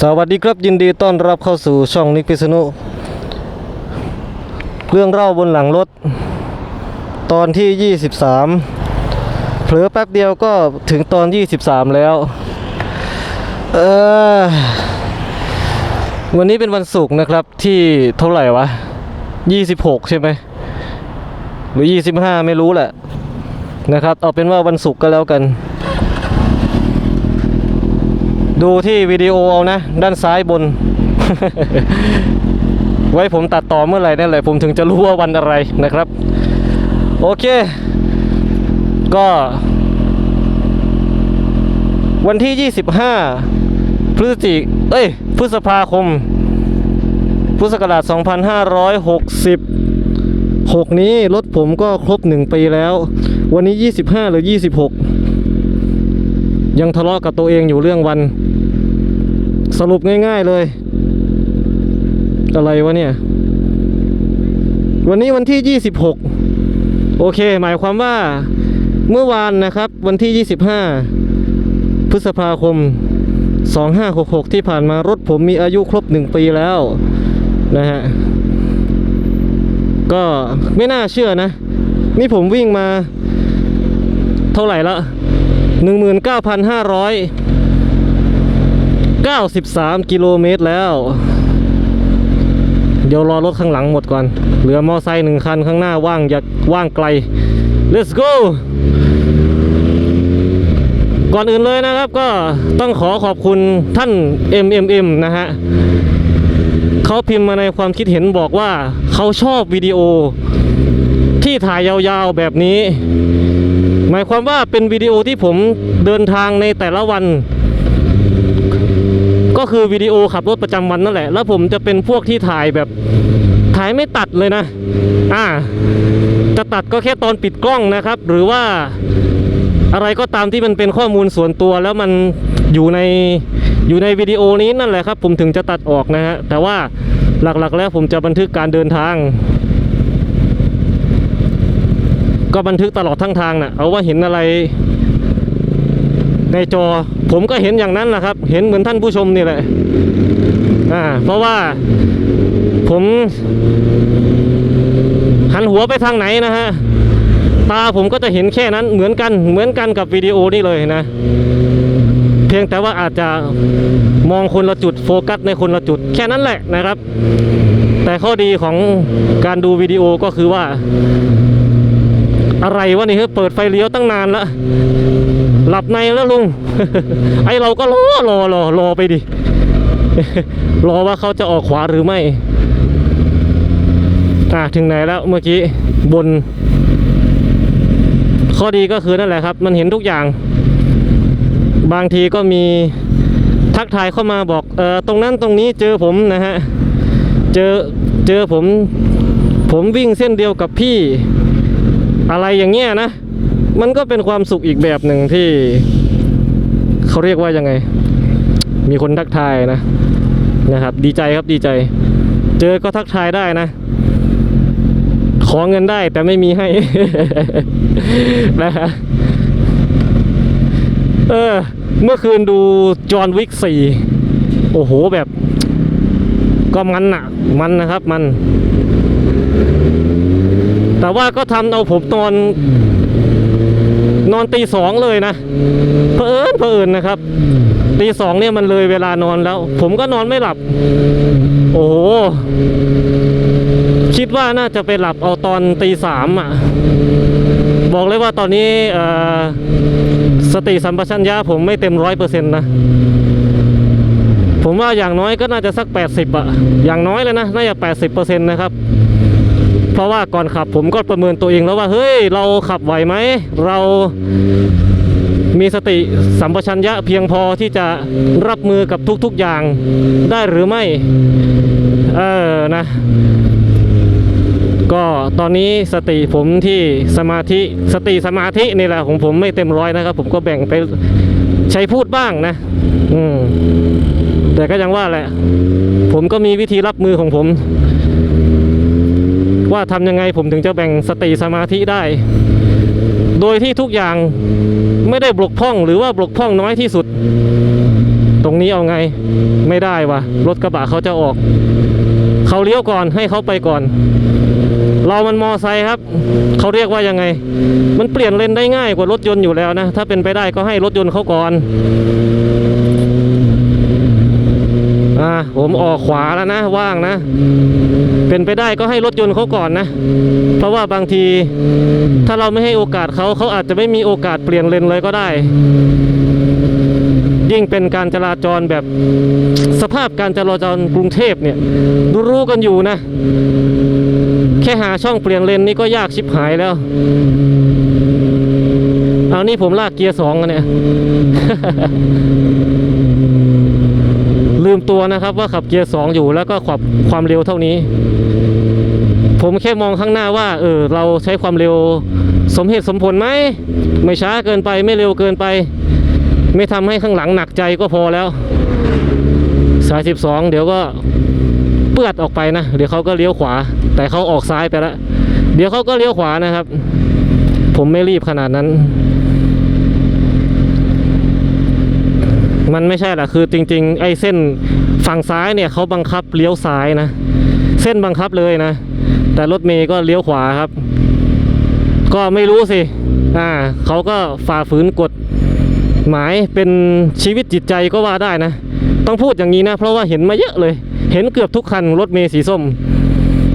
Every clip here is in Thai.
สวัสดีครับยินดีต้อนรับเข้าสู่ช่องนิกพิษณุเรื่องเล่าบนหลังรถ ตอนที่ 23 เผลอแป๊บเดียวก็ถึงตอน 23 แล้ว เออวันนี้เป็นวันศุกร์นะครับที่เท่าไหร่วะ 26 ใช่ไหมหรือ 25 ไม่รู้แหละนะครับ เอาเป็นว่าวันศุกร์ก็แล้วกัน ดูที่วิดีโอเอานะ ด้านซ้ายบน ไว้ผมตัดต่อเมื่อไหร่นั่นแหละผมถึงจะรู้ว่าวันอะไรนะครับ โอเค ก็ วันที่ 25 พฤศจิเอ้ย พฤษภาคม พุทธศักราช 2560 6นี้รถผมก็ครบ 1 ปีแล้ว วันนี้ 25 หรือ 26ยังทะเลาะกับตัวเองอยู่เรื่องวัน สรุปง่าย ๆเลย อะไรวะเนี่ย วันนี้วันที่ 26 โอเค หมายความว่าเมื่อวานนะครับ วันที่ 25 พฤษภาคม 2566 ที่ผ่านมารถผมมีอายุครบ 1 ปีแล้วนะฮะก็ไม่น่าเชื่อนะ นี่ผมวิ่งมาเท่าไหร่ละ 93 กิโลเมตรแล้ว เดี๋ยวรอรถข้างหลังหมดก่อน เหลือมอไซค์หนึ่งคันข้างหน้าว่างอยากว่างไกล let's go ก่อนอื่นเลยนะครับก็ต้องขอขอบคุณท่าน MMM นะฮะเขาพิมพ์มาในความคิดเห็นบอกว่าเขาชอบวิดีโอ ที่ถ่ายยาวๆแบบนี้ หมายความว่าเป็นวิดีโอที่ผมเดินทางในแต่ละวัน ก็คือวิดีโอขับรถประจำวันนั่นแหละ แล้วผมจะเป็นพวกที่ถ่ายแบบถ่ายไม่ตัดเลยนะ อ่า จะตัดก็แค่ตอนปิดกล้องนะครับ หรือว่าอะไรก็ตามที่มันเป็นข้อมูลส่วนตัวแล้วมันอยู่ในอยู่ในวิดีโอนี้นั่นแหละครับ ผมถึงจะตัดออกนะฮะแต่ว่าหลักๆแล้วผมจะบันทึกการเดินทาง ก็บันทึกตลอดทั้งทางนะ่ะเอาว่าเห็นอะไรในจอ ผมก็เห็นอย่างนั้นแหละครับ เห็นเหมือนท่านผู้ชมนี่แหละอ่าเพราะว่าผมหันหัวไปทางไหนนะฮะตาผมก็จะเห็นแค่นั้นเหมือนกันเหมือนกันกับวิดีโอนี่เลยนะ เพียงแต่ว่าอาจจะมองคนละจุดโฟกัสในคนละจุดแค่นั้นแหละนะครับ แต่ข้อดีของการดูวิดีโอก็คือว่า อะไรวะนี่เฮ้ยเปิดไฟเลี้ยวตั้งนานแล้วหลับในแล้วลุง ไอเราก็รอรอรอรอไปดิ รอว่าเขาจะออกขวาหรือไม่ อะถึงไหนแล้วเมื่อกี้บน ข้อดีก็คือนั่นแหละครับ มันเห็นทุกอย่าง บางทีก็มีทักทายเข้ามาบอกเออตรงนั้นตรงนี้เจอผมนะฮะ เจอเจอผม ผมวิ่งเส้นเดียวกับพี่ อะไรอย่างเงี้ยนะ มันก็เป็นความสุขอีกแบบหนึ่งที่เขาเรียกว่ายังไง มีคนทักทายนะนะครับ ดีใจครับดีใจ เจอก็ทักทายได้นะ ขอเงินได้แต่ไม่มีให้นะฮะเออ เมื่อคืนดูจอห์นวิกสี่โอ้โหแบบ ก็มันอะมันนะครับมัน แต่ว่าก็ทำเอาผมนอน นอนตีสองเลยนะเพอเอิญเพอเอิญนะครับตีสองเนี่ยมันเลยเวลานอนแล้ว ผมก็นอนไม่หลับ โอ้โหคิดว่าน่าจะไปหลับเอาตอนตีสามอะ บอกเลยว่าตอนนี้สติสัมปชัญญะผมไม่เต็มร้อยเปอร์เซ็นต์นะ ผมว่าอย่างน้อยก็น่าจะสัก 80อะอย่างน้อยเลยนะ น่าจะ 80%นะครับ เพราะว่าก่อนขับผมก็ประเมินตัวเองแล้วว่าเฮ้ยเราขับไหวไหม เรามีสติสัมปชัญญะเพียงพอที่จะรับมือกับทุกๆอย่างได้หรือไม่ เออนะ ก็ตอนนี้สติผมที่สมาธิสติสมาธินี่แหละของผมไม่เต็มร้อยนะครับ ผมก็แบ่งไปใช้พูดบ้างนะ อืมแต่ก็ยังว่าแหละ ผมก็มีวิธีรับมือของผม ว่าทำยังไงผมถึงจะแบ่งสติสมาธิได้ โดยที่ทุกอย่างไม่ได้บกพร่องหรือว่าบกพร่องน้อยที่สุด ตรงนี้เอาไงไม่ได้วะรถกระบะเขาจะออกเขาเลี้ยวก่อนให้เขาไปก่อน เรามันมอไซค์ครับเขาเรียกว่ายังไง มันเปลี่ยนเลนได้ง่ายกว่ารถยนต์อยู่แล้วนะ ถ้าเป็นไปได้ก็ให้รถยนต์เขาก่อน อ่าผมออกขวาแล้วนะว่างนะ เป็นไปได้ก็ให้รถยนต์เขาก่อนนะ เพราะว่าบางที ถ้าเราไม่ให้โอกาสเขาเขาอาจจะไม่มีโอกาสเปลี่ยนเลนเลยก็ได้ ยิ่งเป็นการจราจรแบบสภาพการจราจรกรุงเทพเนี่ยรู้ๆกันอยู่นะ แค่หาช่องเปลี่ยนเลนนี่ก็ยากชิบหายแล้วเอานี่ผมลากเกียร์สองอะเนี่ย ลืมตัวนะครับว่าขับเกียร์สองอยู่แล้วก็ขับความเร็วเท่านี้ ผมแค่มองข้างหน้าว่าเออเราใช้ความเร็วสมเหตุสมผลไหมไม่ช้าเกินไปไม่เร็วเกินไป ไม่ทำให้ข้างหลังหนักใจก็พอแล้ว สาย 12 เดี๋ยวก็เปื้อดออกไปนะเดี๋ยวเขาก็เลี้ยวขวา แต่เขาออกซ้ายไปแล้วเดี๋ยวเขาก็เลี้ยวขวานะครับ ผมไม่รีบขนาดนั้น มันไม่ใช่แหรอกคือจริง ๆ ไอ้เส้นฝั่งซ้ายเนี่ยเขาบังคับเลี้ยวซ้ายนะ เส้นบังคับเลยนะ แต่รถเมย์ก็เลี้ยวขวาครับ ก็ไม่รู้สิอ่าเขาก็ฝ่าฝืนกฎหมายเป็นชีวิตจิตใจก็ว่าได้นะ ต้องพูดอย่างนี้นะ เพราะว่าเห็นมาเยอะเลย เห็นเกือบทุกคันรถเมย์สีส้ม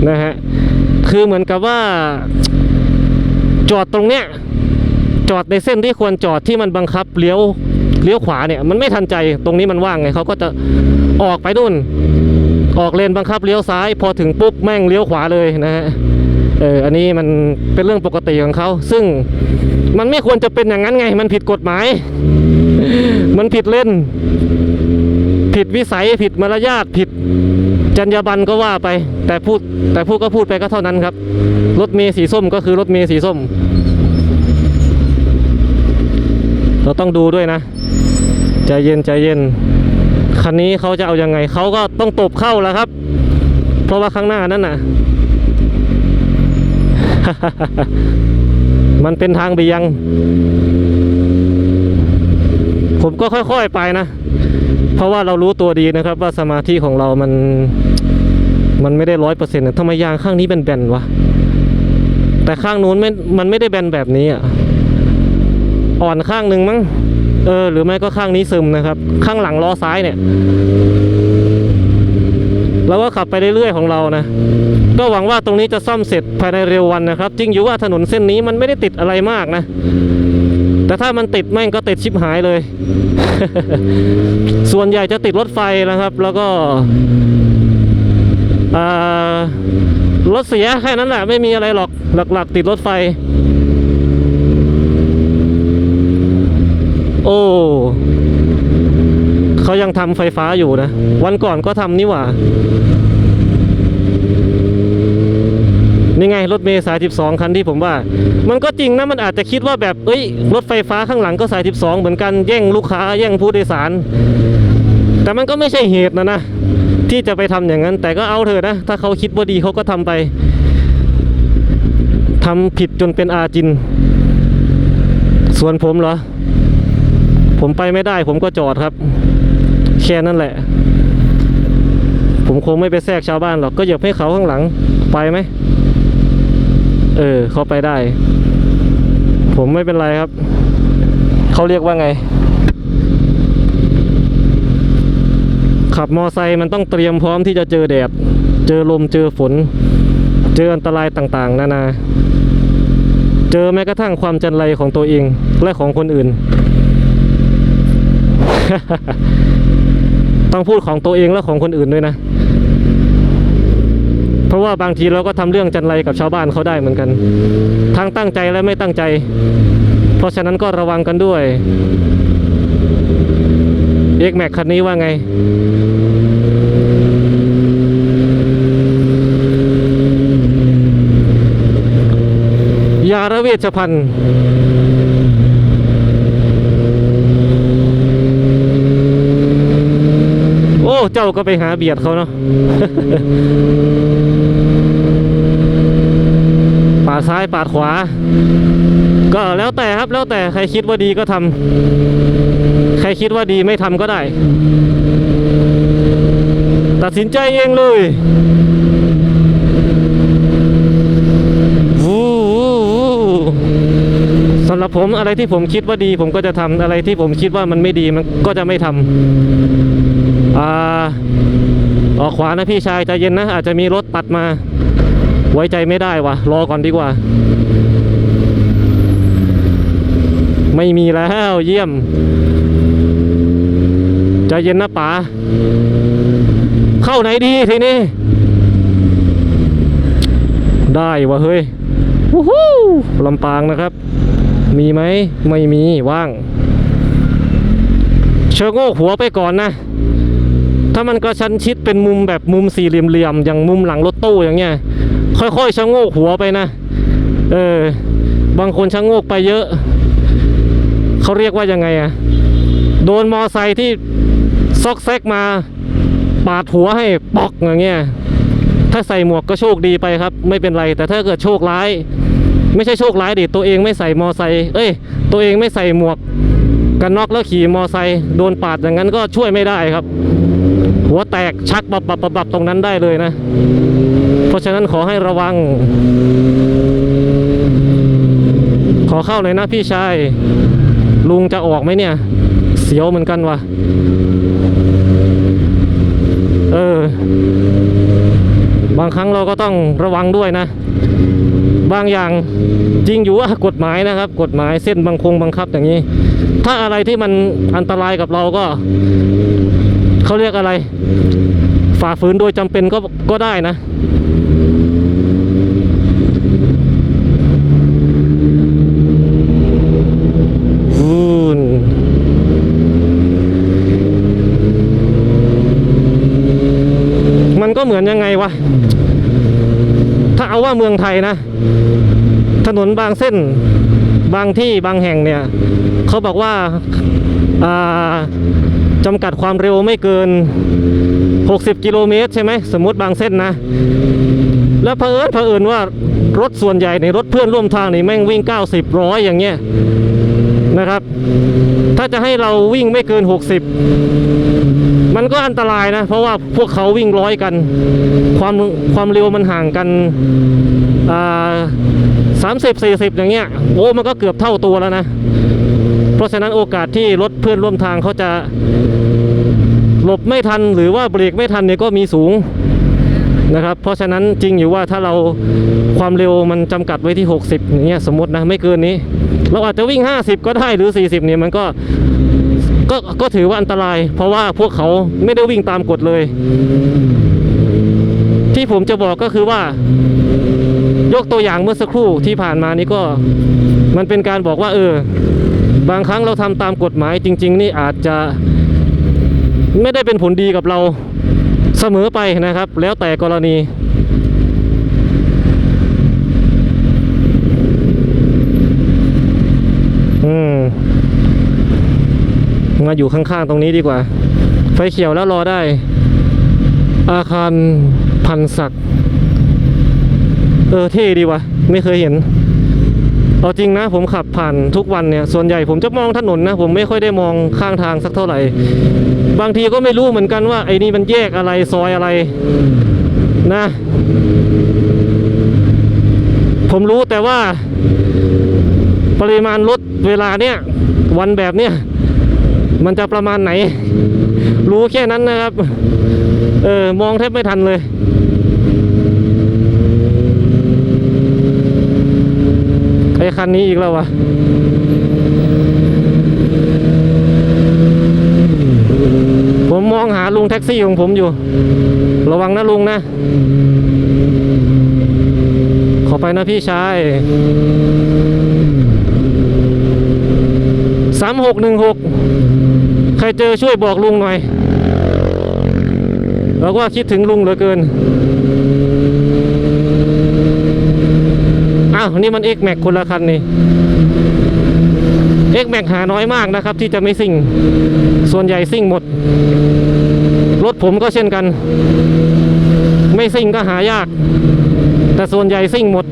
นะฮะคือเหมือนกับว่าจอดตรงเนี้ยจอดในเส้นที่ควรจอดที่มันบังคับเลี้ยว เลี้ยวขวาเนี่ยมันไม่ทันใจตรงนี้มันว่างไงเขาก็จะออกไปนู่น ออกเลนบังคับเลี้ยวซ้าย พอถึงปุ๊บแม่งเลี้ยวขวาเลยนะฮะเอออันนี้มันเป็นเรื่องปกติของเขาซึ่งมันไม่ควรจะเป็นอย่างนั้นไง มันผิดกฎหมาย มันผิดเล่น ผิดวิสัยผิดมารยาทผิดจรรยาบรรณก็ว่าไป แต่พูดแต่พูดก็พูดไปก็เท่านั้นครับ รถเมย์สีส้มก็คือรถเมย์สีส้ม เราต้องดูด้วยนะ ใจเย็นใจเย็น คันนี้เขาจะเอายังไงเขาก็ต้องตบเข้าแล้วครับ เพราะว่าข้างหน้านั่นน่ะ มันเป็นทางเบี่ยง ผมก็ค่อยๆไปนะ เพราะว่าเรารู้ตัวดีนะครับ ว่าสมาธิของเรามัน มันไม่ได้ร้อยเปอร์เซ็นต์ทำไมยางข้างนี้แบนๆวะ แต่ข้างนู้นไม่มันไม่ได้แบนแบบนี้อะ อ่อนข้างหนึ่งมั้ง เออหรือไม่ก็ข้างนี้ซึมนะครับ ข้างหลังล้อซ้ายเนี่ยเราก็ขับไปเรื่อยๆของเรานะ ก็หวังว่าตรงนี้จะซ่อมเสร็จภายในเร็ววันนะครับ จริงอยู่ว่าถนนเส้นนี้มันไม่ได้ติดอะไรมากนะ แต่ถ้ามันติดแม่งก็ติดชิบหายเลย ส่วนใหญ่จะติดรถไฟนะครับ แล้วก็รถเสียแค่นั้นแหละไม่มีอะไรหรอกหลักๆ ติดรถไฟ โอ้เขายังทำไฟฟ้าอยู่นะ วันก่อนก็ทำนี่หว่า นี่ไงรถเมย์สาย 12 คันที่ผมว่า มันก็จริงนะ มันอาจจะคิดว่าแบบ เอ้ย รถไฟฟ้าข้างหลังก็สาย 12 เหมือนกันแย่งลูกค้าแย่งผู้โดยสาร แต่มันก็ไม่ใช่เหตุนะนะ ที่จะไปทำอย่างนั้น แต่ก็เอาเถอะนะ ถ้าเขาคิดว่าดีเขาก็ทำไปทำผิดจนเป็นอาจิน ส่วนผมเหรอ ผมไปไม่ได้ ผมก็จอดครับ แค่นั้นแหละ ผมคงไม่ไปแทรกชาวบ้านหรอกก็เหยียบให้เขาข้างหลังไปไหมเออเขาไปได้ ผมไม่เป็นไรครับเขาเรียกว่าไง ขับมอไซค์มันต้องเตรียมพร้อมที่จะเจอแดด เจอลมเจอฝน เจออันตรายต่างๆ นานา เจอแม้กระทั่งความจันไรของตัวเองและของคนอื่น ต้องพูดของตัวเองและของคนอื่นด้วยนะ เพราะว่าบางทีเราก็ทำเรื่องจันไรกับชาวบ้านเขาได้เหมือนกัน ทั้งตั้งใจและไม่ตั้งใจ เพราะฉะนั้นก็ระวังกันด้วยเอกแม็กคันนี้ว่าไง ยาระเวชภัณฑ์ โอ้ เจ้าก็ไปหาเบียดเขาเนาะปาดซ้ายปาดขวา ก็แล้วแต่ครับแล้วแต่ใครคิดว่าดีก็ทำใครคิดว่าดีไม่ทำก็ได้ ตัดสินใจเองเลยสำหรับผมอะไรที่ผมคิดว่าดี ผมก็จะทำอะไรที่ผมคิดว่ามันไม่ดีมันก็จะไม่ทำ อ่าออกขวานะพี่ชายใจเย็นนะ อาจจะมีรถตัดมา ไว้ใจไม่ได้วะรอก่อนดีกว่า ไม่มีแล้วเยี่ยม ใจเย็นนะป๋าเข้าไหนดีทีนี้ ได้วะเฮ้ยวู้ฮู้ลำปางนะครับ มีไหมไม่มีว่าง เชิงโงกหัวไปก่อนนะ ถ้ามันกระชั้นชิดเป็นมุมแบบมุมสี่เหลี่ยมๆอย่างมุมหลังรถตู้อย่างเงี้ย ค่อยๆชะโงกหัวไปนะ เออ บางคนชะโงกไปเยอะ เขาเรียกว่ายังไงอะโดนมอไซค์ที่ซอกแซกมา ปาดหัวให้ปอกอย่างเงี้ย ถ้าใส่หมวกก็โชคดีไปครับ ไม่เป็นไร แต่ถ้าเกิดโชคร้าย ไม่ใช่โชคร้ายดิตัวเองไม่ใส่มอไซค์เอ้ย ตัวเองไม่ใส่หมวกกันน็อกแล้วขี่มอไซค์โดนปาดอย่างนั้นก็ช่วยไม่ได้ครับ หัวแตกชักบับบับบับบับตรงนั้นได้เลยนะ เพราะฉะนั้นขอให้ระวัง ขอเข้าเลยนะพี่ชาย ลุงจะออกไหมเนี่ย เสียวเหมือนกันวะเออบางครั้งเราก็ต้องระวังด้วยนะ บางอย่างจริงอยู่ว่ากฎหมายนะครับ กฎหมายเส้นบางคงบังคับอย่างนี้ ถ้าอะไรที่มันอันตรายกับเราก็ เขาเรียกอะไร ฝ่าฝืนโดยจำเป็นก็ก็ได้นะมันก็เหมือนยังไงวะ ถ้าเอาว่าเมืองไทยนะ ถนนบางเส้น บางที่บางแห่งเนี่ย เขาบอกว่าอ่า จำกัดความเร็วไม่เกิน 60 กิโลเมตรใช่ไหมสมมติบางเส้นนะ แล้วเผอิญเผอิญว่ารถส่วนใหญ่ในรถเพื่อนร่วมทางนี่แม่งวิ่ง 90ร้อยอย่างเงี้ยนะครับ ถ้าจะให้เราวิ่งไม่เกิน 60 มันก็อันตรายนะ เพราะว่าพวกเขาวิ่งร้อยกัน ความความเร็วมันห่างกันสามสิบสี่สิบอย่างเงี้ยโอ้มันก็เกือบเท่าตัวแล้วนะ เพราะฉะนั้นโอกาสที่รถเพื่อนร่วมทางเขาจะหลบไม่ทันหรือว่าเบรกไม่ทันเนี่ยก็มีสูงนะครับ เพราะฉะนั้นจริงอยู่ว่าถ้าเราความเร็วมันจำกัดไว้ที่ 60อย่างเงี้ยสมมตินะไม่เกินนี้ เราอาจจะวิ่ง 50 ก็ได้หรือ 40เนี่ยมันก็ก็ก็ถือว่าอันตราย เพราะว่าพวกเขาไม่ได้วิ่งตามกฎเลย ที่ผมจะบอกก็คือว่า ยกตัวอย่างเมื่อสักครู่ที่ผ่านมานี้ก็มันเป็นการบอกว่าเออ บางครั้งเราทำตามกฎหมายจริง ๆ นี่อาจจะไม่ได้เป็นผลดีกับเราเสมอไปนะครับ แล้วแต่กรณีอืมมาอยู่ข้างๆตรงนี้ดีกว่า ไฟเขียวแล้วรอได้ อาคารพันศักดิ์เออเท่ดีวะไม่เคยเห็น เอาจริงนะผมขับผ่านทุกวันเนี่ยส่วนใหญ่ผมจะมองถนนนะ ผมไม่ค่อยได้มองข้างทางสักเท่าไหร่ บางทีก็ไม่รู้เหมือนกันว่าไอ้นี่มันแยกอะไรซอยอะไรนะ ผมรู้แต่ว่า ปริมาณรถเวลาเนี้ยวันแบบเนี้ยมันจะประมาณไหน รู้แค่นั้นนะครับ เออมองแทบไม่ทันเลย ไอ้คันนี้อีกแล้ววะผมมองหาลุงแท็กซี่ของผมอยู่ ระวังนะลุงนะ ขอไปนะพี่ชายสามหกหนึ่งหกใครเจอช่วยบอกลุงหน่อยเราก็คิดถึงลุงเหลือเกิน อ้าวนี่มันเอ็กแม็กคนละคันนี่เอ็กแม็กหาน้อยมากนะครับ ที่จะไม่สิ่ง ส่วนใหญ่สิ่งหมด รถผมก็เช่นกัน ไม่สิ่งก็หายาก แต่ส่วนใหญ่สิ่งหมด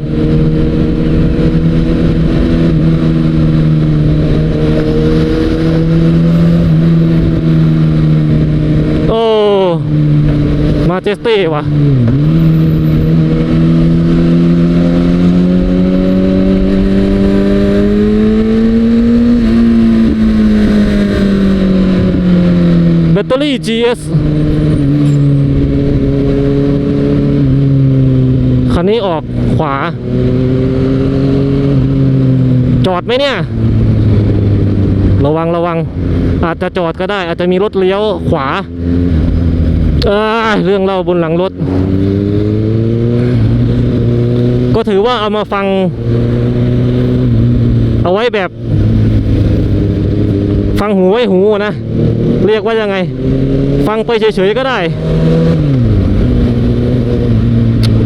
โอ้มาเจสตี้วะ GS คันนี้ออกขวา จอดไหมเนี่ย ระวังระวัง อาจจะจอดก็ได้ อาจจะมีรถเลี้ยวขวา เออเรื่องเล่าบนหลังรถ ก็ถือว่าเอามาฟัง เอาไว้แบบ ฟังหูไว้หูนะ เรียกว่ายังไง ฟังไปเฉยๆก็ได้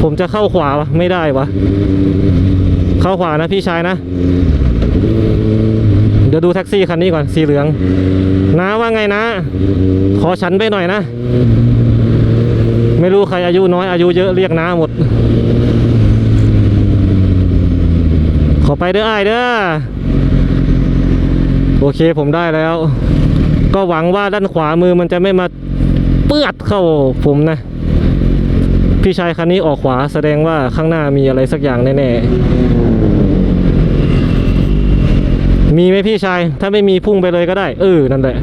ผมจะเข้าขวาวะไม่ได้วะเข้าขวานะพี่ชายนะ เดี๋ยวดูแท็กซี่คันนี้ก่อนสีเหลืองนะว่าไงนะ ขอฉันไปหน่อยนะ ไม่รู้ใครอายุน้อยอายุเยอะเรียกน้าหมด ขอไปเด้อไอ้เด้อ โอเคผมได้แล้ว ก็หวังว่าด้านขวามือมันจะไม่มาเปื้อดเข้าผมนะ พี่ชายคันนี้ออกขวาแสดงว่าข้างหน้ามีอะไรสักอย่างแน่ๆ มีไหมพี่ชาย ถ้าไม่มีพุ่งไปเลยก็ได้ เออ นั่นแหละ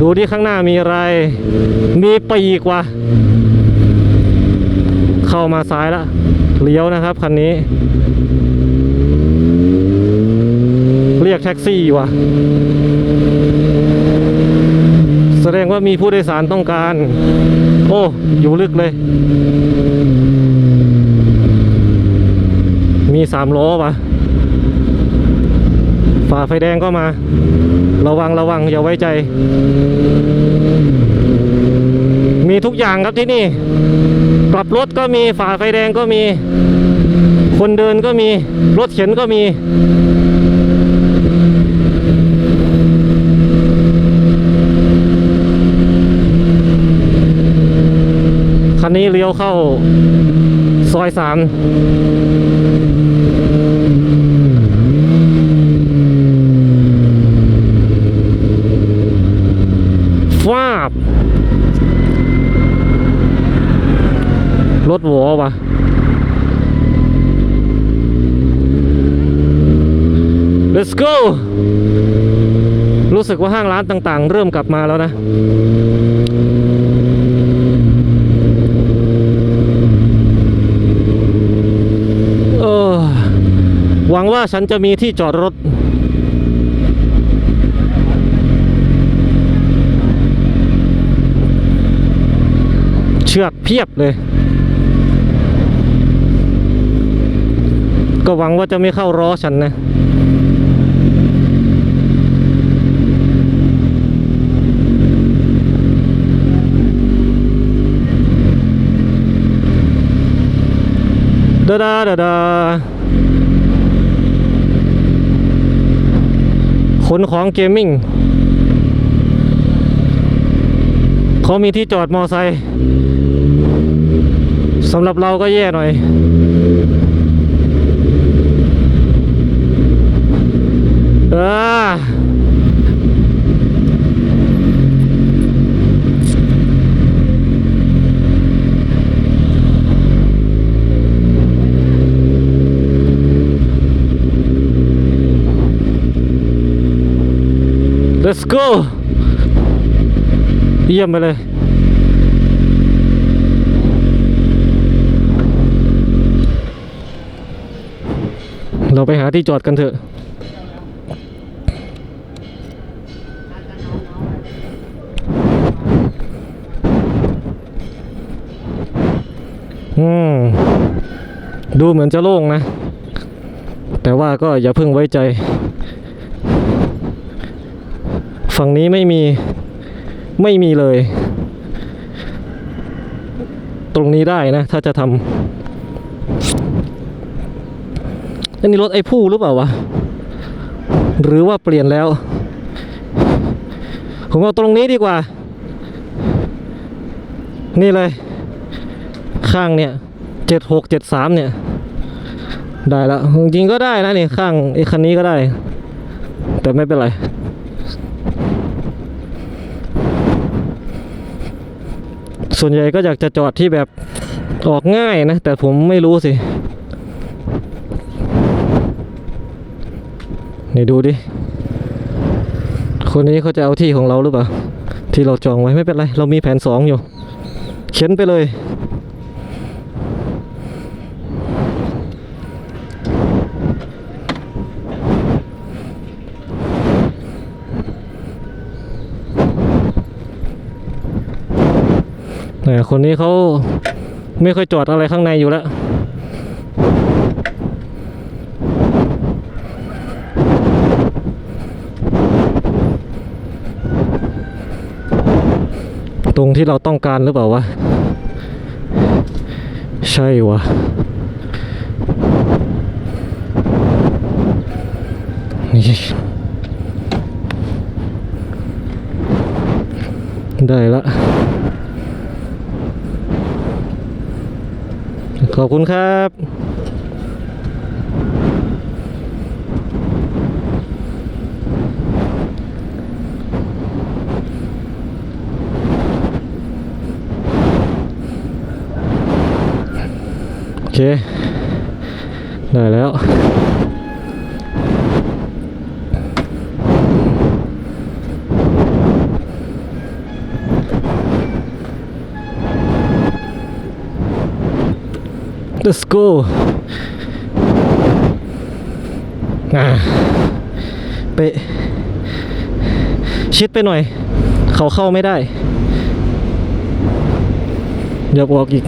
ดูที่ข้างหน้ามีอะไร มีปีกว่ะ เข้ามาซ้ายแล้วเลี้ยวนะครับคันนี้ เรียกแท็กซี่ว่ะ แสดงว่ามีผู้โดยสารต้องการ โอ้ อยู่ลึกเลย มีสามล้อว่ะฝ่าไฟแดงก็มา ระวังระวังอย่าไว้ใจ มีทุกอย่างครับที่นี่ ปรับรถก็มีฝ่าไฟแดงก็มี คนเดินก็มี รถเข็นก็มีคันนี้เลี้ยวเข้าซอยสามฟาบ รถหัววะเล let's go รู้สึกว่า ห้างร้านต่างๆ เริ่มกลับมาแล้วนะเออหวังว่าฉันจะมีที่จอดรถเชือกเพียบเลย ก็หวังว่าจะไม่เข้าล้อฉันนะ ดาดาดาดาขนของเกมมิ่งเขามีที่จอดมอไซค์สำหรับเราก็แย่หน่อยเออ let's go เยี่ยมไปเลยเราไปหาที่จอดกันเถอะ อืม ดูเหมือนจะโล่งนะ แต่ว่าก็อย่าเพิ่งไว้ใจ ฝั่งนี้ไม่มี ไม่มีเลย ตรงนี้ได้นะ ถ้าจะทำอันนี้รถไอ้ผู้หรือเปล่าวะ หรือว่าเปลี่ยนแล้ว ผมเอาตรงนี้ดีกว่า นี่เลย ข้างเนี่ยเจ็ดหกเจ็ดสามเนี่ย ได้แล้วจริงๆก็ได้นะนี่ข้างไอ้คันนี้ก็ได้ แต่ไม่เป็นไร ส่วนใหญ่ก็อยากจะจอดที่แบบออกง่ายนะ แต่ผมไม่รู้สิ นี่ดูดิ คนนี้เขาจะเอาที่ของเราหรือเปล่า ที่เราจองไว้ไม่เป็นไร เรามีแผนสองอยู่ เข็นไปเลย คนนี้เขาไม่ค่อยจอดอะไรข้างในอยู่แล้ว ตรงที่เราต้องการหรือเปล่าวะ ใช่วะนี่ได้ละ ขอบคุณครับโอเค ได้แล้ว Let's go อ่าเปะชิดไปหน่อย เขาเข้าไม่ได้เดี๋ยวออกอีก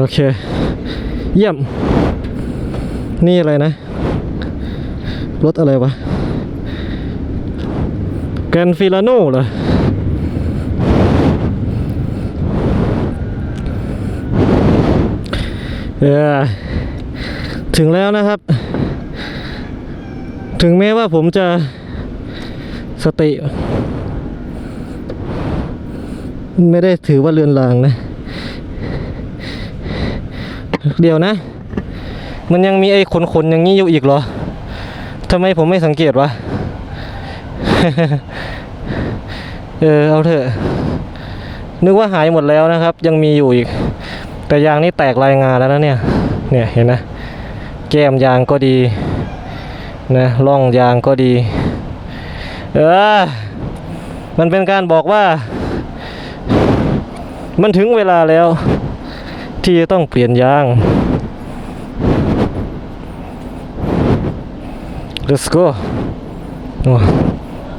โอเค เยี่ยม นี่อะไรนะ รถอะไรวะ นฟิลาโน่เหรอเออถึงแล้วนะครับ ถึงแม้ว่าผมจะสติ ไม่ได้ถือว่าเรือนรางนะ เดี๋ยวนะ มันยังมีไอ้ขนๆอย่างนี้อยู่อีกเหรอทำไมผมไม่สังเกตวะ เออเอาเถอะ นึกว่าหายหมดแล้วนะครับ ยังมีอยู่อีก แต่ยางนี่แตกรายงานแล้วนะเนี่ย เนี่ยเห็นนะ แก้มยางก็ดี นะร่องยางก็ดี เออ มันเป็นการบอกว่า มันถึงเวลาแล้ว ที่จะต้องเปลี่ยนยาง let's go โอ้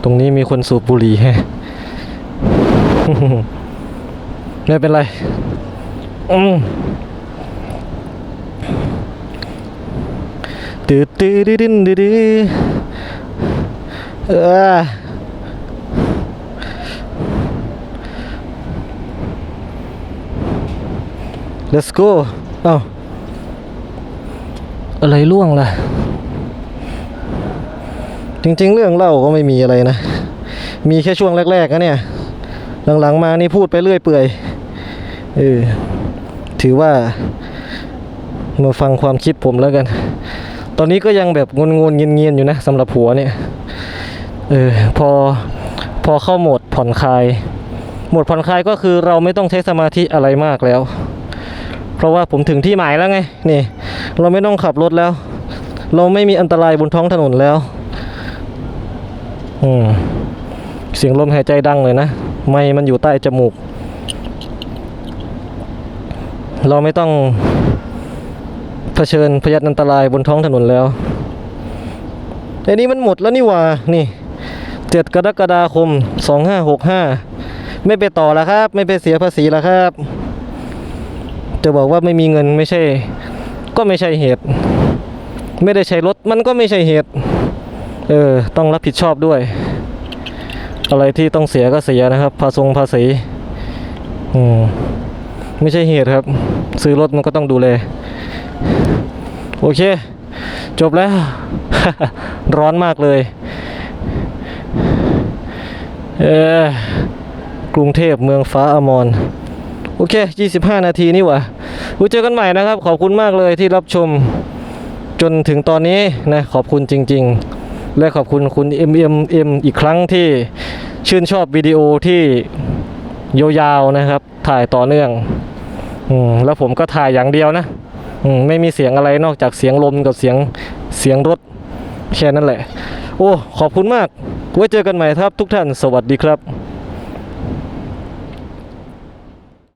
ตรงนี้มีคนสูบบุหรี่แฮะ ไม่เป็นไรอืมตื้อตื้อดื้อดื้อดื้อดื้อเออ let's go เอ้าอะไรล่วงล่ะ จริงๆ เรื่องเล่าก็ไม่มีอะไรนะ มีแค่ช่วงแรกๆนะเนี่ย หลังๆมานี่พูดไปเรื่อยเปื่อยเออถือว่ามาฟังความคิดผมแล้วกัน ตอนนี้ก็ยังแบบงนงนเงียนเงียนอยู่นะสำหรับผัวเนี่ยเออพอพอเข้าโหมดผ่อนคลาย โหมดผ่อนคลายก็คือเราไม่ต้องใช้สมาธิอะไรมากแล้ว เพราะว่าผมถึงที่หมายแล้วไงนี่ เราไม่ต้องขับรถแล้ว เราไม่มีอันตรายบนท้องถนนแล้ว อืมเสียงลมหายใจดังเลยนะ ไม่มันอยู่ใต้จมูก เราไม่ต้องเผชิญพยันอันตรายบนท้องถนนแล้วไอ้นี่มันหมดแล้วนี่หว่านี่เจ็ดกรกฎาคมสองห้าหกห้าไม่ไปต่อแล้วครับ ไม่ไปเสียภาษีแล้วครับ จะบอกว่าไม่มีเงินไม่ใช่ ก็ไม่ใช่เหตุ ไม่ได้ใช้รถมันก็ไม่ใช่เหตุ เออ ต้องรับผิดชอบด้วย อะไรที่ต้องเสียก็เสียนะครับ ภาษงภาษีอืมไม่ใช่เหตุครับ ซื้อรถมันก็ต้องดูแล โอเค จบแล้ว ร้อนมากเลย เออกรุงเทพเมืองฟ้าอมรโอเค 25 นาทีนี่หว่าไว้เจอกันใหม่นะครับ ขอบคุณมากเลยที่รับชมจนถึงตอนนี้นะ ขอบคุณจริง ๆ และขอบคุณคุณ MMM อีกครั้งที่ชื่นชอบวิดีโอที่ยาวๆนะครับ ถ่ายต่อเนื่องอืมแล้วผมก็ถ่ายอย่างเดียวนะอืมไม่มีเสียงอะไรนอกจากเสียงลมกับเสียงเสียงรถแค่นั้นแหละ โอ้ ขอบคุณมาก ไว้เจอกันใหม่ครับทุกท่าน สวัสดีครับ